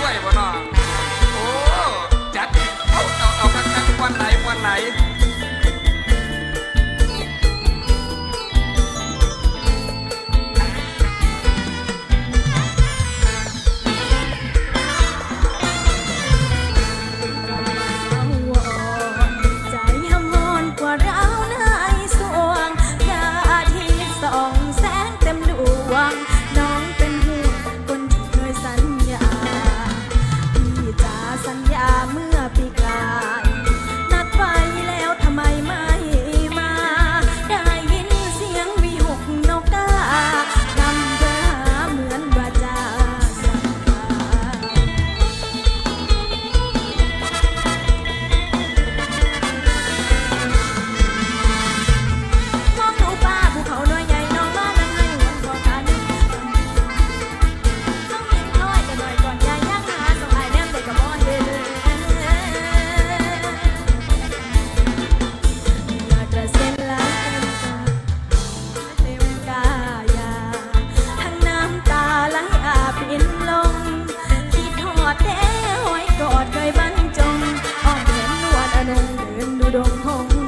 ด้วยบ่เนาะ เดินดูดงทอง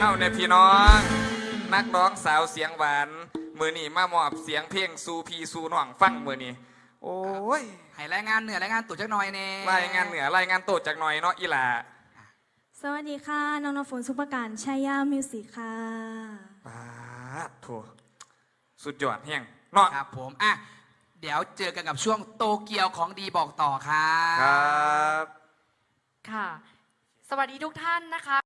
เฮาเนี่ยพี่น้อง นักร้องสาวเสียงหวาน มือนี่มามอบเสียงเพลงสู่พี่สู่น้องฟังมือนี่โอ้ยให้รายงานเหนือรายงานตัวจักหน่อยเน่รายงานเหนือรายงานโตจากหน่อยเนาะอีหลาสวัสดีค่ะ น้องน้ำฝนซุปเปอร์การชายามิวสิกค่ะปาดโถสุดยอดแห้งเนาะครับผมอะเดี๋ยวเจอกันกับช่วงโตเกียวของดีบอกต่อครัครับบค่ะ สวัสดีทุกท่านนะคะ